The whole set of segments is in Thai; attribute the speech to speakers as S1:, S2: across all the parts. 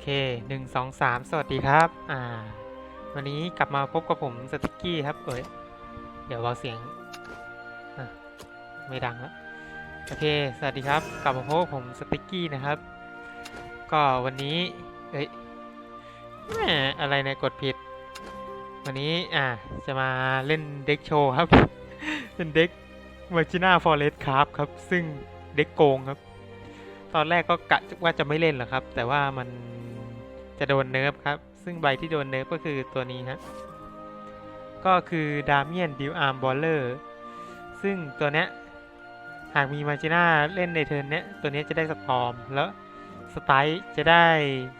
S1: เคหนึ่งสองสามสวัสดีครับ อ่า วันนี้กลับมาพบกับผมสติกกี้ครับ เอ้ย เดี๋ยวเบาเสียงไม่ดังแล้ว โอเค สวัสดีครับ กลับมาพบกับผมสติกกี้นะครับ ก็วันนี้ เอ้ยแหมอะไรเนกดผิด วันนี้ อ่า จะมาเล่นเด็กโชว์ครับ เป็นเด็กมาจิน่าฟอเรสครับครับ ซึ่งเด็กโกงครับ ตอนแรกก็กะว่าจะไม่เล่นหรอกครับ แต่ว่ามันจะโดนเนิร์ฟครับ ซึ่งใบที่โดนเนิร์ฟก็คือตัวนี้ฮะ ก็คือดา m เมียนดิวอาร์มบอลเลอร์ซึ่งตัวเนี้ยหากมีมาจิน่าเล่นในเทิร์นเนี้ย ตัวเนี้ยจะได้สตอมแล้วสไตล์จะได้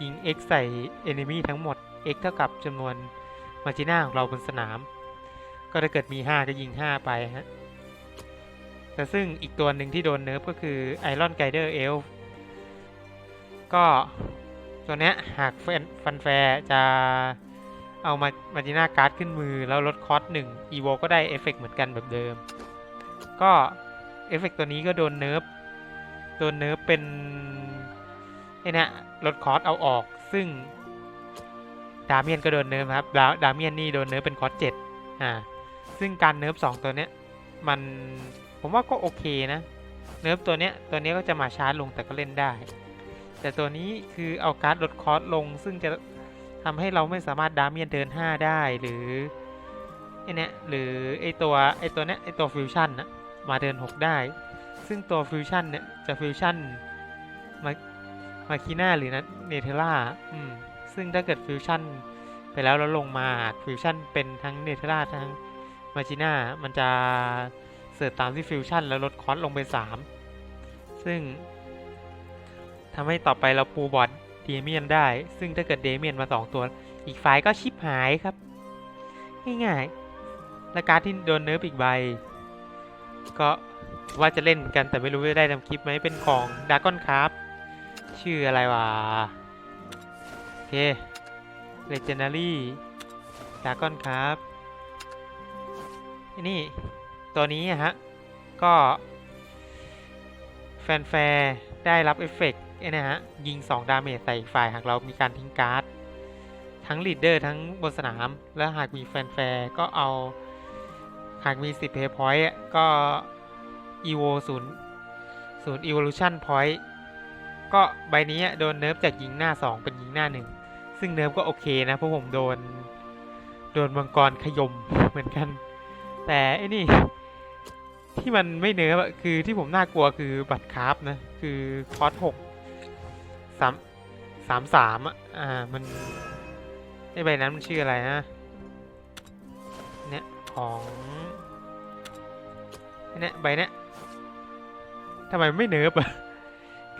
S1: ยิง X ใส่ Enemy ทั้งหมด X เท่ากับจำนวนมาจิน่าของเราบนสนาม ก็ถ้าเกิดมี 5 ก็ยิง 5 ไปฮะ แต่ซึ่งอีกตัวหนึ่งที่โดนเนิร์ฟก็คือไอรอนไกเดอร์เอล ก็ตัวเนี้ยหากแฟนฟันแฟร์จะเอามามาจิน่าการ์ดขึ้นมือแล้วลดคอสหนึ่งอีโวก็ได้เอฟเฟกเหมือนกันแบบเดิม ก็เอฟเฟกตัวนี้ก็โดนเนิร์ฟโดนเนิร์ฟเป็นไอ้เนะลดคอสเอาออก ซึ่งดาเมียนก็โดนเนิร์ฟครับดาดาเมียนนี่โดนเนิร์ฟเป็นคอสเจ็ดอ่าซึ่งการเนิร์ฟสองตัวเนี้ยมันผมว่าก็โอเคนะ เนิร์ฟตัวเนี้ยตัวเนี้ยก็จะมาช้าลงแต่ก็เล่นได้ แต่ตัวนี้คือเอาการ์ดลดคอสลง ซึ่งจะทำให้เราไม่สามารถดาเมียนเดิน 5 ได้หรือไอเนี้ยหรือไอตัวไอตัวเนี้ยไอตัวฟิวชั่นนะมาเดิน 6 ได้ ซึ่งตัวฟิวชั่นเนี่ยจะฟิวชั่นมามาคีน่าหรือนะเนเธอร่าอืมซึ่งถ้าเกิดฟิวชั่นไปแล้วแล้วลงมาฟิวชั่นเป็นทั้งเนเธอร่าทั้งมาจีน่ามันจะเสิร์ชตามที่ฟิวชั่นแล้วลดคอสลงไป 3 ซึ่ง ทำให้ต่อไปเราปูบอดเดเมียนได้ ซึ่งถ้าเกิดเดเมียนมา 2 ตัว อีกฝ่ายก็ชิปหายครับ ง่ายๆและการที่โดนเนิร์ฟอีกใบ ก็ว่าจะเล่นกันแต่ไม่รู้จะได้ทำคลิปไหมเป็นของดากอนครับ ชื่ออะไรวะโอเค Legendary ดากอนครับนี่ตัวนี้ฮะ ก็ แฟนแฟร์ได้รับเอฟเฟกต์ นี่ยนะฮะยิง 2 ดาเมจใส่อีกฝ่ายหากเรามีการทิ้งการ์ด ทั้งลีดเดอร์ทั้งบนสนาม และหากมีแฟนแฟร์ก็เอา หากมี10เพย์พอยต์ก็อีโวศูนย์ศูนย์อีวอลูชันพอยต์ก็ใบนี้โดนเนิร์ฟจากยิงหน้า 2 เป็นยิงหน้า 1 ซึ่งเนิร์ฟก็โอเคนะเพราะผมโดน โดนมังกรขยมเหมือนกัน แต่ไอ้นี่ที่มันไม่เนื้อะคือที่ผมน่ากลัวคือบัตรคราฟนะ คือคอสหก สามสามสามอะอ่า มันไอใบนั้นมันชื่ออะไรนะ เนี่ยของเนี่ยใบเนี้ยทำไมไม่เนิร์ฟอะ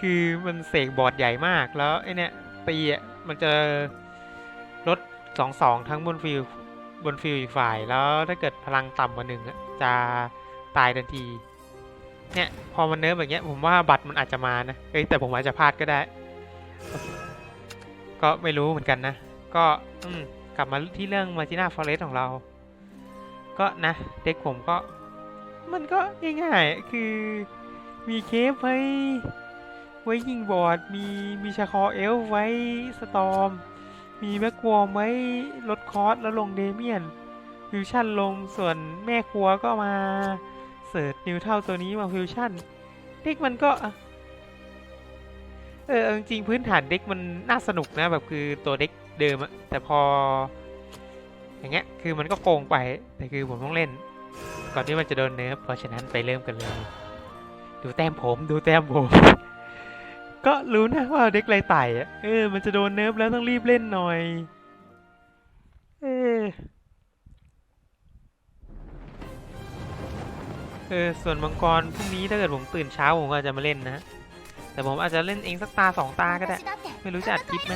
S1: คือมันเสกบอร์ดใหญ่มากแล้วไอเนี่ยตีอะมันจะลดสองสองทั้งบนฟิลบนฟิลอีกฝ่ายแล้วถ้าเกิดพลังต่ำกว่าหนึ่งอะจะตายทันที เนี่ย พอมันเนิร์ฟแบบเงี้ยผมว่าบัตรมันอาจจะมานะเอ้ยแต่ผมอาจจะพลาดก็ได้ ก็ไม่รู้เหมือนกันนะ ก็อืมกลับมาที่เรื่องมาจิน่าฟอเรสของเรา ก็นะ เด็กผมก็ มันก็ง่ายๆ คือมีเคฟไว้ ไว้ยิงบอร์ดมีมีชาคอเอลไว้สตอม มีแม็กวอร์มไว้ลดคอสแล้วลงเดเมียนฟิวชั่นลงส่วนแม่ครัวก็มาเสิร์ชนิวเท่าตัวนี้มาฟิวชั่นเด็กมันก็ เออจริงพื้นฐานเด็กมันน่าสนุกนะแบบคือตัวเด็กเดิมอะแต่พอ อย่างเงี้ยคือมันก็โกงไปแต่คือผมต้องเล่น ก่อนที่มันจะโดนเนิร์ฟเพราะฉะนั้นไปเริ่มกันเลย ดูแต้มผมดูแต้มผม ก็รู้นะว่าเด็กไรไต่อะเออมันจะโดนเนิร์ฟแล้วต้องรีบเล่นหน่อยเออเออส่วนมังกรพรุ่งนี้ถ้าเกิดผมตื่นเช้าผมก็จะมาเล่นนะ แต่ผมอาจจะเล่นเองสักตาสองตาก็ได้ ไม่รู้จะอัดคลิปไหม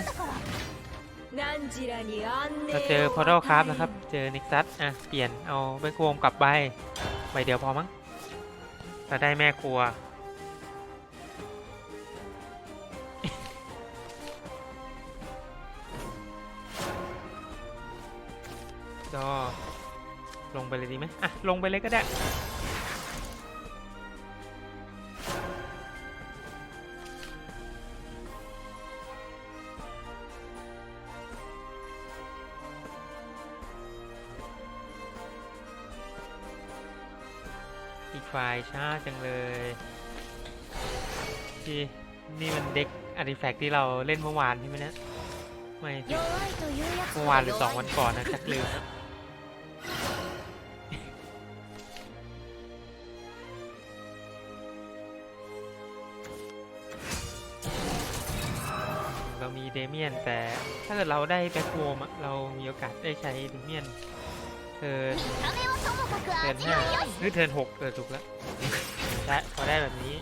S1: เราเจอพอด l ครับนะครับ เจอนิกซัสอะ เปลี่ยนเอาไปโคมกลับใบใบเดียวพอมั้งเราได้แม่ครัว ก็ลงไปเลยดีไหมอะ ลงไปเลยก็ได้ ไฟช้าจังเลยที่นี่มันเด็กอาร์ติแฟกต์ที่เราเล่นเมื่อวานใช่ไหมเนี่ยไม่เมื่อวานหรือสองวันก่อนนะชักลืมเรามีเดเมียนแต่ถ้าเกิดเราได้แบ็คโวมเรามีโอกาสได้ใช้เดเมียน เทินเทิห้าหรือเทินหกเออถูกแล้วได้พอได้แบบนี้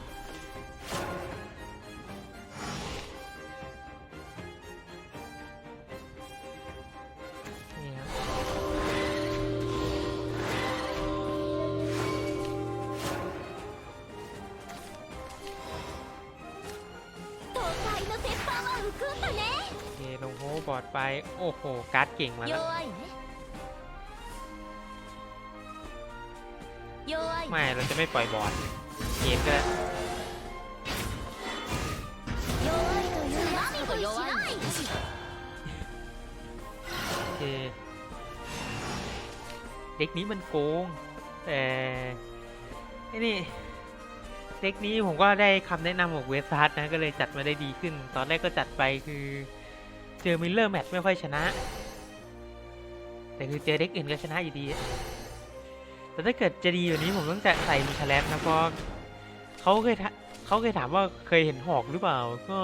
S2: เนี่ย
S1: โอเคลงโฮบอร์ดไป โอ้โห การ์ดเก่งมาแล้ว ไม่เราจะไม่ปล่อยบอสเกมก็โอเด็กนี้มันโกง แต่ไอ้นี่เด็กนี้ผมก็ได้คำแนะนำของเวสซัสนะก็เลยจัดมาได้ดีขึ้น ตอนแรกก็จัดไปคือเจอมิลเลอร์แมตช์ไม่ค่อยชนะ แต่คือเจอเด็กอื่นก็ชนะอยู่ดี แต่ถ้าเกิดจะดีอยู่นี้ผมต้องจะใส่มิชแลนนะเพราะเขาเคยเขาเคยถามว่าเคยเห็นหอกหรือเปล่า ก็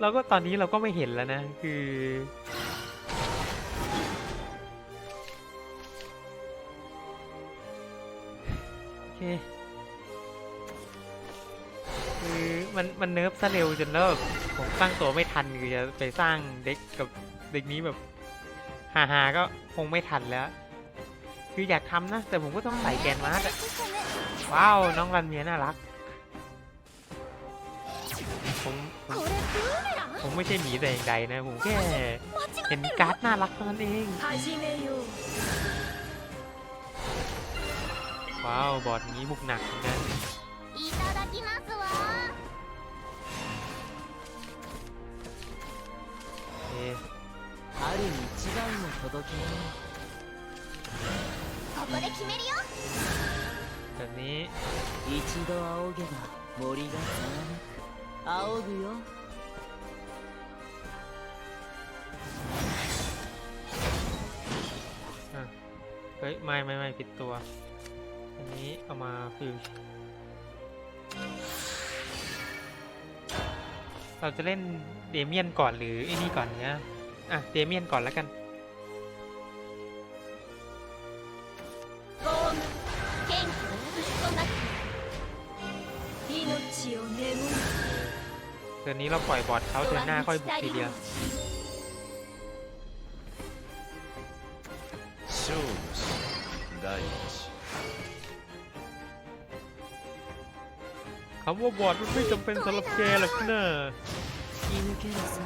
S1: เราก็ตอนนี้เราก็ไม่เห็นแล้วนะ คือ โอเค คือมันมันเนิร์ฟซะเร็วจนแล้วแบบผมตั้งตัวไม่ทันคือจะไปสร้างเด็กกับเด็กนี้แบบฮาฮาๆก็คงไม่ทันแล้ว คืออยากทำนะ แต่ผมก็ต้องใส่แกนมาร์สอะว้าว น้องรันเมียน่ารัก ผมผม
S2: これブーメラン
S1: ผมไม่ใช่หมีแต่อย่างใดนะ ผมแค่
S2: 間違
S1: เห็
S2: っ
S1: น
S2: てる
S1: การ์ดน่ารักเท่านั้นเอง
S2: 始めよう
S1: ว้าว บอร์ดนี้บุกหนักเหมือนกัน
S2: いただきますわ
S1: โอเค
S3: 春に一番を届けよ
S2: ここで決めるよ
S1: แบบนี้
S3: う一度仰げば森がざわめく仰ぐよ
S1: อ่ะเฮ้ย ไม่ไม่ไม่ผิดตัว อันนี้เอามาฟิวเราจะเล่นเดเมียนก่อนหรือไอ้นี่ก่อนเนี่ยอ่ะ เดเมียนก่อนแล้วกัน เดือนนี้เราปล่อยบอร์ดเขาเดือนหน้าค่อยบุกทีเดียว
S4: 勝負し第一
S1: คำว่าบอร์ดมันไม่จำเป็นสำหรับแกหรอกนะ
S3: 突き抜けるぞ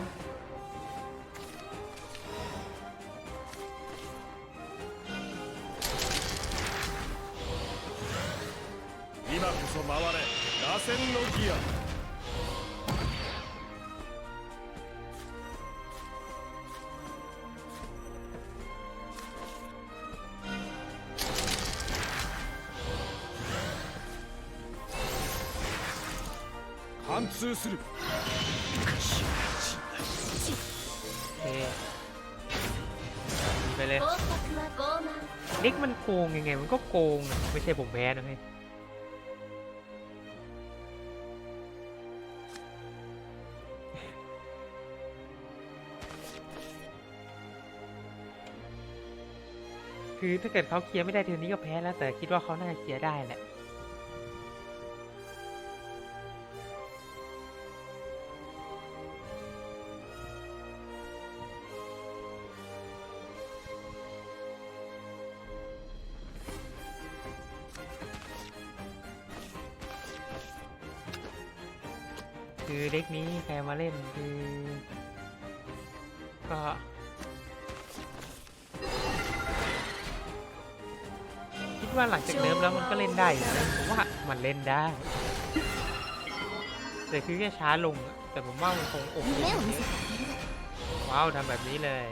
S4: 今こそ回れ螺旋のギア 通する
S1: โอเคไปเลย
S2: 合格は傲慢
S1: เด็กมันโกงยังไง มันก็โกงอะไม่ใช่ผมแพ้นะเฮ้ยคือถ้าเกิดเขาเคลียร์ไม่ได้เทอร์นี้ก็แพ้แล้ว แต่คิดว่าเขาน่าจะเคลียร์ได้แหละ คนี้ใครมาเล่นคือ ก็คิดว่าหลังจากเนิร์ฟแล้วมันก็เล่นได้ผมว่ามันเล่นได้แต่คือแค่ช้าลง แต่ผมว่ามันคงโอเคว้าวทำแบบนี้เลย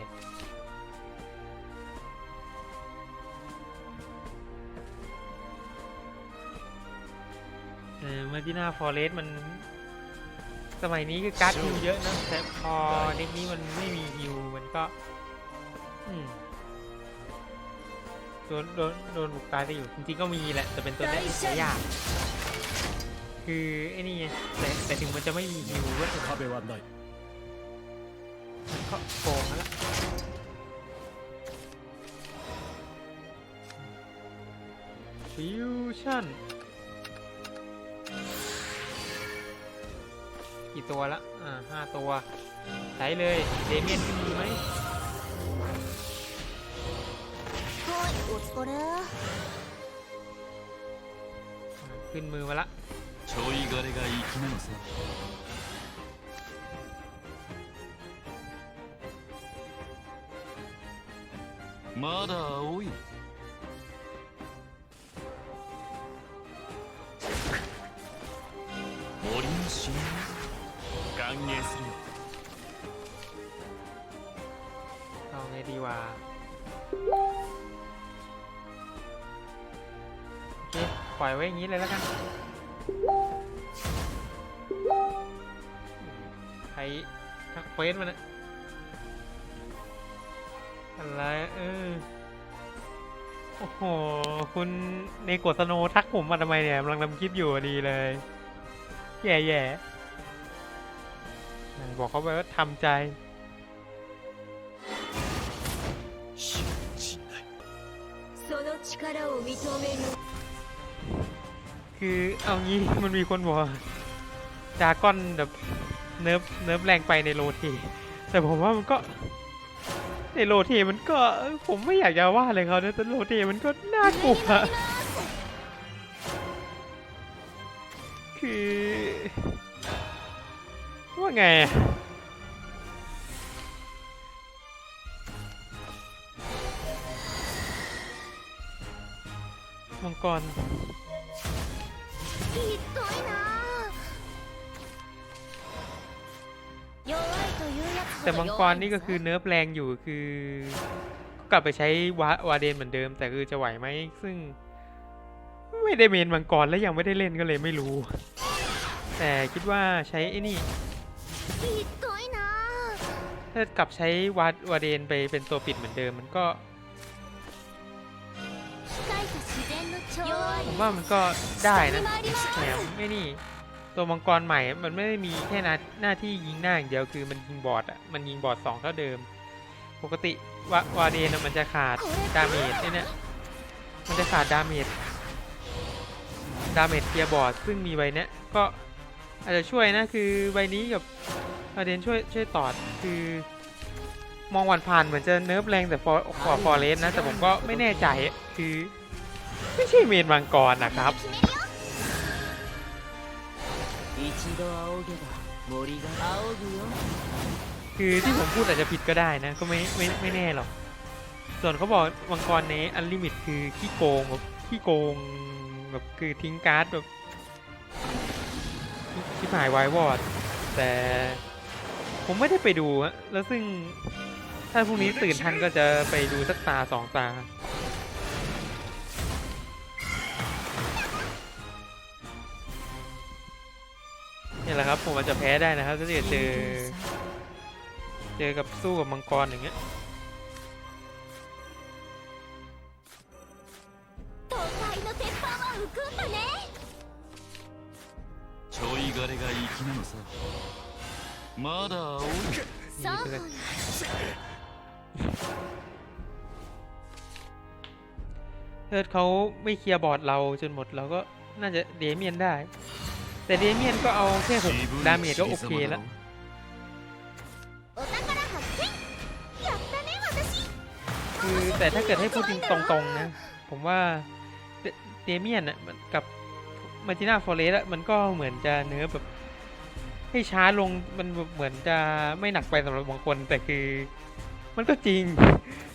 S1: เออเมื่อกี้หน้าฟอเรสต์มัน สมัยนี้คือการ์ดฮิวเยอะนะแต่พอเด็กนี้มันไม่มีฮิวมันก็โดนโดนโดนบุกตายไปอยู่จริงๆก็มีแหละแต่เป็นตัวเล็กใช้ยากคือไอ้นี่แต่แต่ถึงมันจะไม่มีฮิวก็ถึง
S4: เขาไปวันหน่อย
S1: มันก็โกงแล้วฟิวชั่น กี่ตัวละ อ่าห้าตัว ใช้เลย เดเมียนขึ้นมือไหม
S2: はいお疲れ
S1: อ่าขึ้นมือมาละ
S5: ちょい枯れが粋なのさまだ青い森の神
S4: 歓迎するよ
S1: เอาไงดีวะโอเค ปล่อยไว้อย่างนี้เลยแล้วกัน ใครทักเฟซมันอะอะไรเออ โอ้โห คุณเนโกะสโนทักผมมาทำไมเนี่ยกำลังทำคลิปอยู่อะดีเลย แย่แย่ไหน บอกเขาไปว่าทำใจคือเอางี้มันมีคนบอกดาก้อนแบบเนิบเนิบแรงไปในโลทีแต่ผมว่ามันก็ ในโลทีมันก็ผมไม่อยากจะว่าเลยเขานะแต่โลทีมันก็น่ากลัวคือ ไงมังกรแต่มังกรนี่ก็คือเนื้อแปลงอยู่คือกลับไปใช้วาวาเดนเหมือนเดิม แต่คือจะไหวไหมซึ่ง ไม่ได้เมนมังกรและยังไม่ได้เล่นก็เลยไม่รู้ แต่คิดว่าใช้ไอ้นี่
S2: ひどいな
S1: ถ้ากลับใช้วาวาเดนไปเป็นตัวปิดเหมือนเดิม มันก็
S2: 機械と自然の調和
S1: ผมว่ามันก็ได้นะ
S2: 下に回ります
S1: แถมไอ้นี่ ตัวมังกรใหม่ มันไม่ได้มีแค่หน้าหน้าที่ยิงหน้าอย่างเดียวคือมันยิงบอร์ดอ่ะมันยิงบอร์ดสองเท่าเดิม ปกติวาวาเดนอะมันจะขาดดาเมจไอ้เนี่ย มันจะขาดดาเมจ ดาเมจเกียร์บอร์ด ซึ่งมีใบเนี้ย ก็ อาจจะช่วยนะคือใบนี้กับอาเดนช่วยช่วยตอดคือมองวันผ่านเหมือนจะเนิร์ฟแรงแต่ฟอร์ฟอร์เรสนะ แต่ผมก็ไม่แน่ใจคือ ไม่ใช่เมนมังกรนะครับคือที่ผมพูดอาจจะผิดก็ได้นะ ก็ไม่ไม่ไม่แน่หรอก ส่วนเขาบอกมังกรในอันลิมิตคือขี้โกงแบบขี้โกงแบบคือทิ้งการ์ดแบบ ที่หายไวายวอด แต่ผมไม่ได้ไปดูฮะแล้วซึ่งถ้าพรุ่งนี้ตื่นทันก็จะไปดูสักตาสองตา นี่แหละครับผมอาจจะแพ้ได้นะครับถ้าเกิดเจอ เจอกับสู้กับมังกรอย่างเงี้ย
S5: い枯れが粋なのさまだ青い
S2: そうなんだ
S1: เทิร์ดเขาไม่เคลียร์บอร์ดเราจนหมดเราก็น่าจะเดเมียนได้ แต่เดเมียนก็เอาแค่หก
S5: 自分
S1: ดา
S5: の
S1: เมจ
S5: 死
S1: ก็
S5: に
S1: โอเค
S5: 様だ
S1: แล้ว
S5: ろ
S2: お宝発見やったね私
S1: คือแต่ถ้าเกิดให้พูดจริงตรงๆนะ ผมว่าเดเดเมียนอ่ะมันกับ มาจิน่าฟอเรสอ่ะมันก็เหมือนจะเนื้อแบบ ให้ช้าลงมันแบบเหมือนจะไม่หนักไปสำหรับบางคน แต่คือ มันก็จริง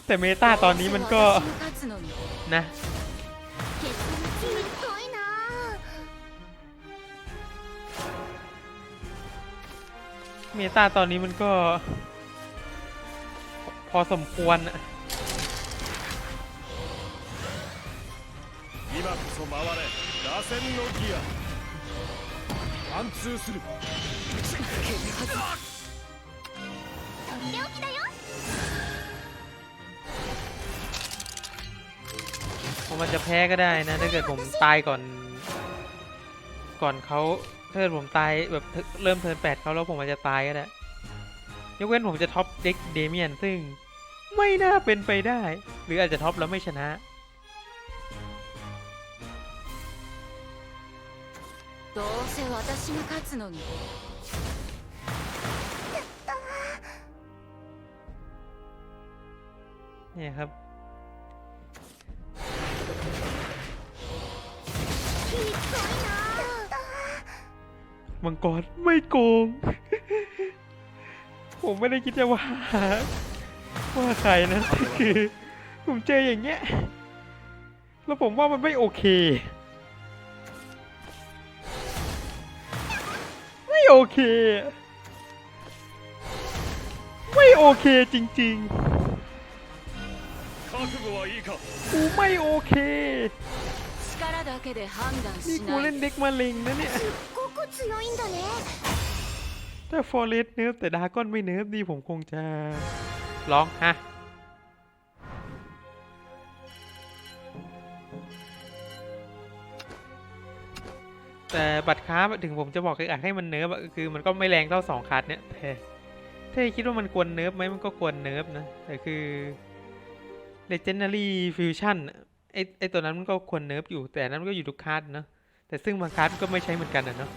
S1: แต่เมตาตอนนี้มันก็
S2: 私に勝つのに
S1: นะ
S2: 結末ひどいな
S1: เมตาตอนนี้มันก็ พอสมควรอะ
S4: 今こそ回れ 螺旋のギア 貫通する
S2: とっておきだよ
S1: ผมอาจจะแพ้ก็ได้นะ ถ้าเกิดผมตายก่อน ก่อนเขาถ้าเกิดผมตายแบบเริ่มเทิร์นแปดเขาแล้วผมอาจจะตายก็ได้ ยกเว้นผมจะท็อปเด็กเดเมียนซึ่งไม่น่าเป็นไปได้ หรืออาจจะท็อปแล้วไม่ชนะ
S3: どうせ私が勝つのに
S1: เนี่ยครับ
S2: ひどいな
S1: มังกรไม่โกง ผมไม่ได้คิดจะว่า ว่าใครนะ คือ ผมเจออย่างเงี้ย แล้วผมว่ามันไม่โอเค ม่โอเค ไม่โอเคจริงๆกูไม่โอเคนี่กูเล่นเด็กมาลิงนะเนี่ยถ้าฟอเรสเนิร์ฟแต่ดาก้อนไม่เนิร์ฟดีผมคงจะร้องฮะ แต่บัตรค้าถึงผมจะบอกคืออัดให้มันเนิบคือมันก็ไม่แรงเท่าสองคัดเนี่ยแต่ถ้าคิดว่ามันควรเนิบไหมมันก็ควรเนิบนะแต่คือ Legendary Fusion ไอไอตัวนั้นมันก็ควรเนิบอยู่แต่นั้นมันก็อยู่ทุกคัดนะแต่ซึ่งบางคัดก็ไม่ใช้เหมือนกันนะเนาะ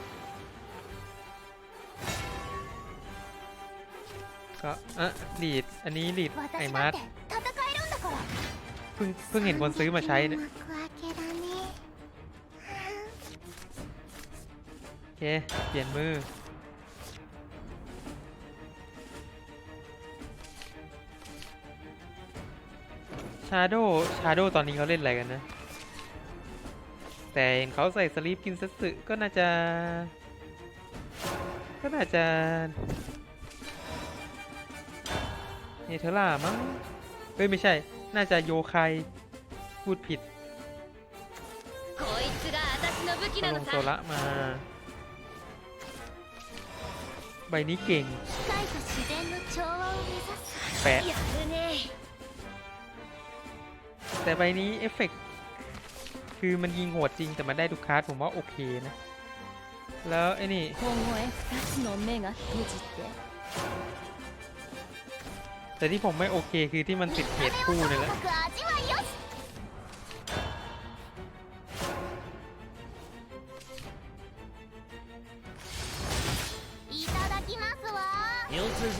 S1: ก็อะลีดอันนี้ลีดไอมาร์ทเพิ่งเพิ่งเห็นคนซื้อมาใช้เนี่ย เค เปลี่ยนมือ ชาโดชาโดตอนนี้เขาเล่นอะไรกันนะ แต่เห็นเขาใส่สลีปกินสัตสึก็น่าจะ ก็น่าจะเนเธอร่ามั้งเอ้ย ไม่ใช่ น่าจะโยคายพูดผิดลงโซละมา ใบนี้เก่ง แปะ แต่ใบนี้เอฟเฟกคือมันยิงโหดจริงแต่มันได้ทุกคาร์ดผมว่าโอเคนะ แล้วไอ้นี่แต่ที่ผมไม่โอเคคือที่มันติดเหตุคู่นี่แหละ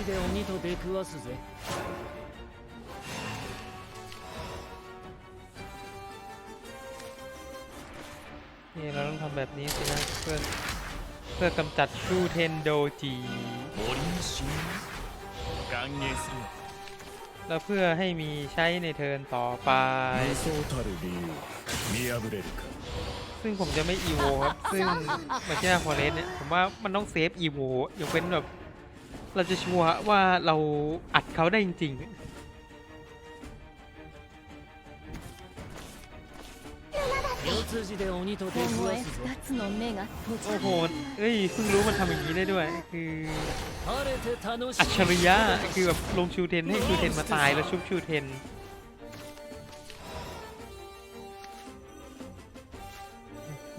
S3: で鬼と出くわすぜ
S1: นี่เราต้องทำแบบนี้สินะเพื่อเพื่อกำจัดชูเทนโดจี
S4: 森の侵入歓迎する
S1: แล้วเพื่อให้มีใช้ในเทิร์นต่อไป
S4: 無双たる理由見破れるか
S1: ซึ่งผมจะไม่อีโวครับ ซึ่งมาเช่นาฟอเรสเนี่ย ผมว่ามันต้องเซฟอีโวยกเว้นแบบ เราจะชัวร์ว่าเราอัดเขาได้จริง ๆโอ้โหเอ้ยเพิ่งรู้มันทำอย่างนี้ได้ด้วย คืออัจฉริยะคือแบบลงชูเทนให้ชูเทนมาตายแล้วชุบชูเทน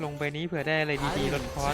S1: ลงไปนี้เผื่อได้อะไรดีๆลดคอส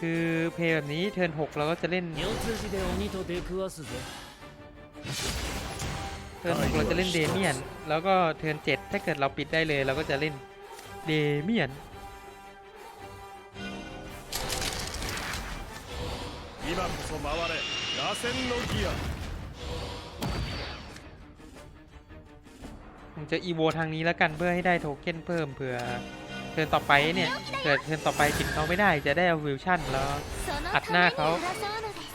S1: คือเพลแบบนี้เทิร์นหกเราก็จะเล่นเทิร์นหกเราจะเล่นเดเมียน แล้วก็เทิร์นเจ็ดถ้าเกิดเราปิดได้เลย เราก็จะเล่นเดเมียนผมจะอีโวทางนี้แล้วกันเพื่อให้ได้โทเค็นเพิ่มเผื่อ เทิร์นต่อไปเนี่ยเกิดเทิร์นต่อไปปิดเขาไม่ได้จะได้เอาวิวชั่นแล้ว
S2: その
S1: あ
S2: ために
S1: っな顔
S2: 争うのです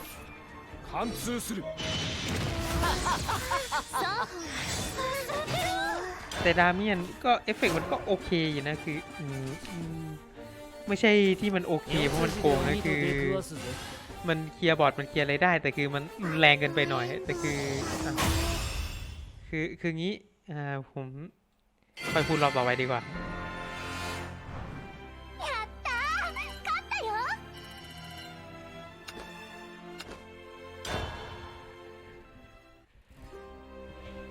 S4: 貫通する
S2: そう
S1: แต่ดาเมียนก็เอฟเฟกต์มันก็โอเคอยู่นะคืออืมอืมไม่ใช่ที่มันโอเคเพราะมันโกงนะคือ
S3: 出すぜ
S1: มันเคลียร์บอร์ดมันเคลียร์อะไรได้ แต่คือมันรุนแรงเกินไปหน่อย แต่คืออ่ะคือคืองี้อ่าผมไปพูดรอบต่อไปดีกว่า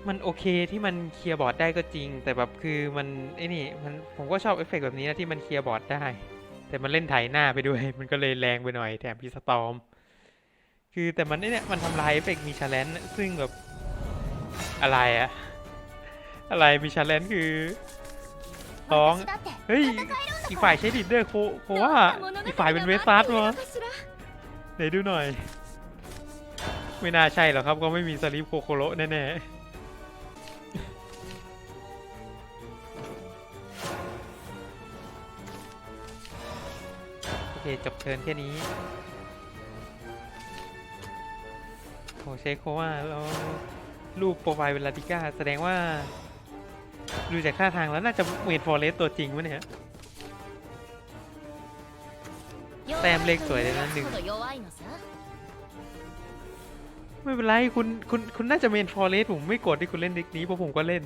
S1: มันโอเคที่มันเคลียร์บอร์ดได้ก็จริง แต่แบบคือมันไอ้นี่มันผมก็ชอบเอฟเฟกแบบนี้นะที่มันเคลียร์บอร์ดได้ แต่มันเล่นไถหน้าไปด้วย มันก็เลยแรงไปหน่อยแถมพิสตอมคือแต่มันเนี่ยมันทำลายเอฟเฟกมีชาเลนซึ่งแบบอะไรอะอะไรมีชาเลนคือร้องเฮ้ยอีกฝ่ายใช้ดิเด้วยโคโคว่าอีกฝ่ายเป็นเวสซัสวะไหนดูหน่อย ไม่น่าใช่หรอกครับก็ไม่มีสลีปโคโคโลแน่ๆ เคจบเชิญแค่นี้โหเชคโคว่าเราวรูปโปรไฟล์เวลาติก้า แสดงว่า ดูจากท่าทางแล้วน่าจะเมดฟอร์เรสตัวจริงวะเนี่ย แต้มเลขสวยเลยนะหนึ่งไม่เป็นไร คุณ คุณ คุณน่าจะเมนฟอร์เรสผมไม่โกรธที่คุณเล่นเด็กนี้เพราะผมก็เล่น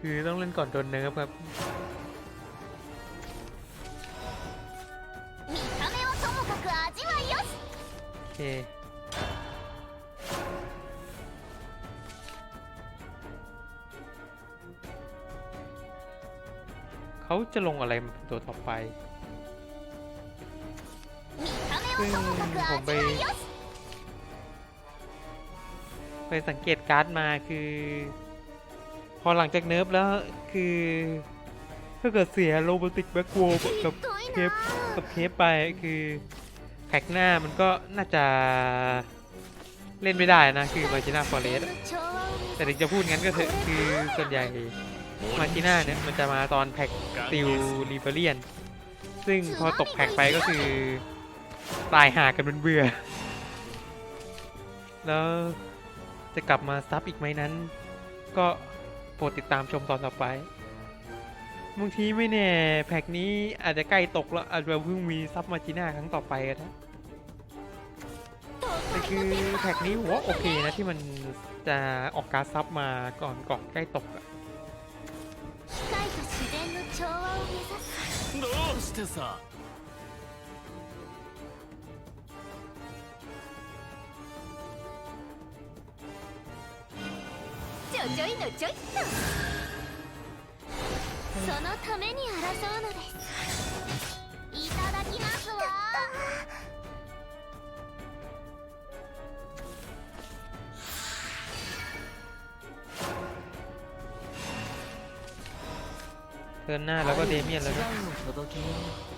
S1: คือต้องเล่นก่อนโดนเนิร์ฟครับโอเคเขาจะลงอะไรตัวต่อไป
S2: ซึ่งผมไป
S1: ไปสังเกตการ์ดมาคือ พอหลังจากเนิร์ฟแล้วคือ ถ้าเกิดเสียโรบอติกแบ็กโวกับเคปกับเคปไปคือแขกหน้ามันก็น่าจะเล่นไม่ได้นะ คือมาชิน่าฟอร์เรสแต่ถึงจะพูดงั้นก็คือคือส่วนใหญ่มาชิน่าเนี่ยมันจะมาตอนแพ็กติวรีเบเลียน ซึ่งพอตกแพ็กไปก็คือ ตายหากันเป็นเบื่อ แล้วจะกลับมาซับอีกไหมนั้น ก็ โปรดติดตามชมตอนต่อไปบางทีไม่แน่ แพ็กนี้อาจจะใกล้ตกแล้ว อาจจะเพิ่งมีซับมาจิน่าครั้งต่อไปก็ได้แต่คือแพ็กนี้ผมว่าโอเคนะที่มันจะออกการดซับมาก่อนก่อนใกล้ตกอะ
S2: 機械と自然の調和を目指す
S5: どうしてさ う
S2: ちょちょいのちょいっとそのために争うのですいただきますわ
S1: เทิร์นหน้าแล้วก็เดเมียนแล้ว
S3: 一
S1: นะ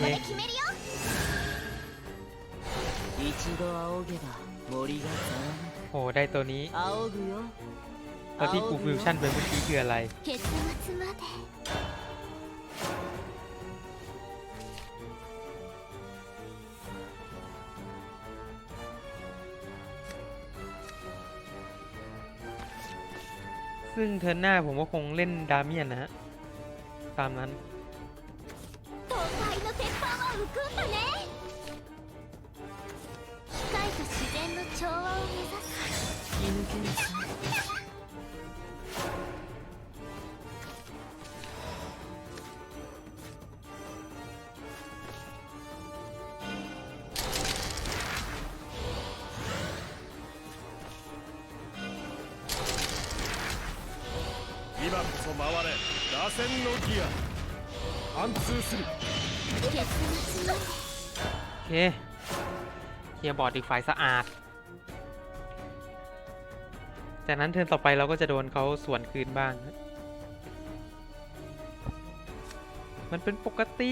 S2: ここで決めるよ
S3: 一度仰げば森がざ
S1: โหได้ตัวนี้
S3: わめく仰ぐよ
S1: ตอนที่กูฟิวชั่นไปเมื่อกี้คืออะไร
S2: 結末まで
S1: ซึ่งเทิร์นหน้าผมก็คงเล่นดาเมียนนะฮะ ตามนั้น
S2: 東海の鉄板は浮 くんだね機械と自然の調和を目指す
S3: 突き抜けなさい
S4: 今こそ回れ。螺旋のギア。貫通する。
S1: โอเคเคลียร์บอร์ดอีกฝ่ายสะอาด จากนั้นเทิร์นต่อไปเราก็จะโดนเขาสวนคืนบ้าง มันเป็นปกติ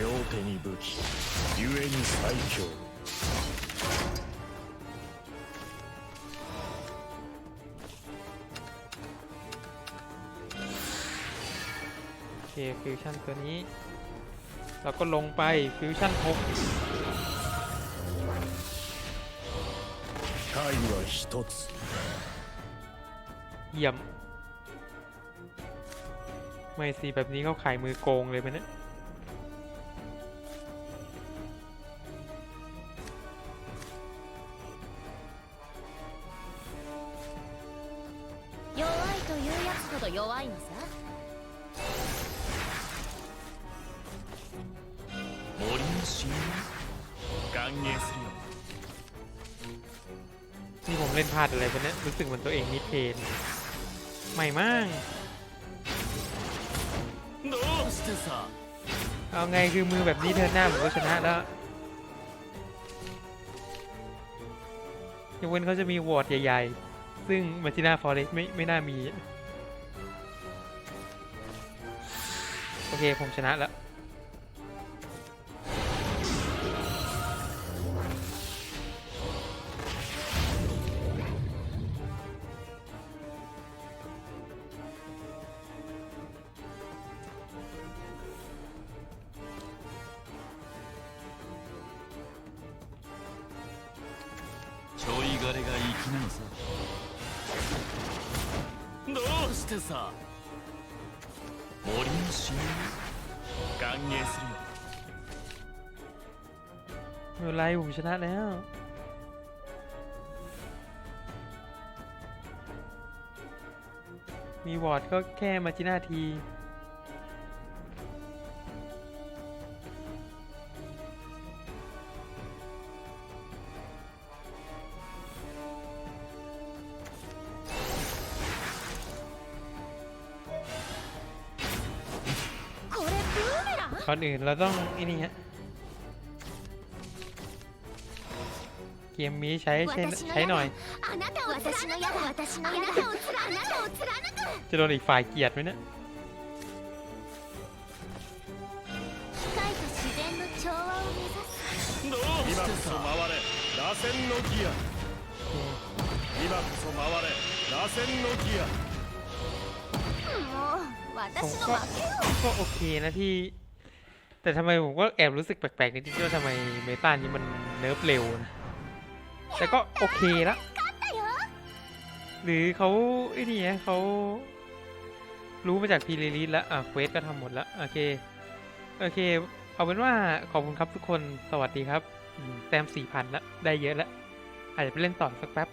S4: 両手に武器故に最強
S1: โอเค ฟิวชั่นตัวนี้ เราก็ลงไปฟิวชั่น6
S4: 解は一つ
S1: เยี่ยม ไม่สิ แบบนี้เขาขายมือโกงเลยไหมเนี่ย
S4: ค
S1: นนี้รู้สึกเหมือนตัวเองมีเพนใหม่
S5: มาก
S1: เอาไงคือมือแบบนี้เธอหน้าเหมก็ชนะแล้วยังเว้นเขาจะมีวอร์ดใหญ่ ๆ ซึ่งมาจิน่าฟอร์เรสไม่ไม่น่ามี โอเค ผมชนะแล้ว
S5: れが粋なのさどうしてさ
S4: 森の侵入歓迎するよ
S1: ไม่เป็นไรผมชนะแล้ว มีวอร์ดก็แค่มาจิน่าที ก่อนอื่นเราต้องอ้นี่ฮะเกมมีใช้ใช้ใช้หน่อย จะโดนอีกฝ่ายเกียดไหมเนี่ยผมก็ก็โอเคนะที่ แต่ทำไมผมก็แอบรู้สึกแปลกๆนิดๆว่าทำไมเมตานี้มันเนิร์ฟเร็วนะ แต่ก็โอเคละ หรือเขาไอ้นี่ไงเขารู้มาจากพีรีลิสแล้ว อะเควสก็ทำหมดแล้ว โอเค โอเค เอาเป็นว่าขอบคุณครับทุกคน สวัสดีครับ แต้มสี่พันแล้วได้เยอะแล้วอาจจะไปเล่นต่อสักแป๊บ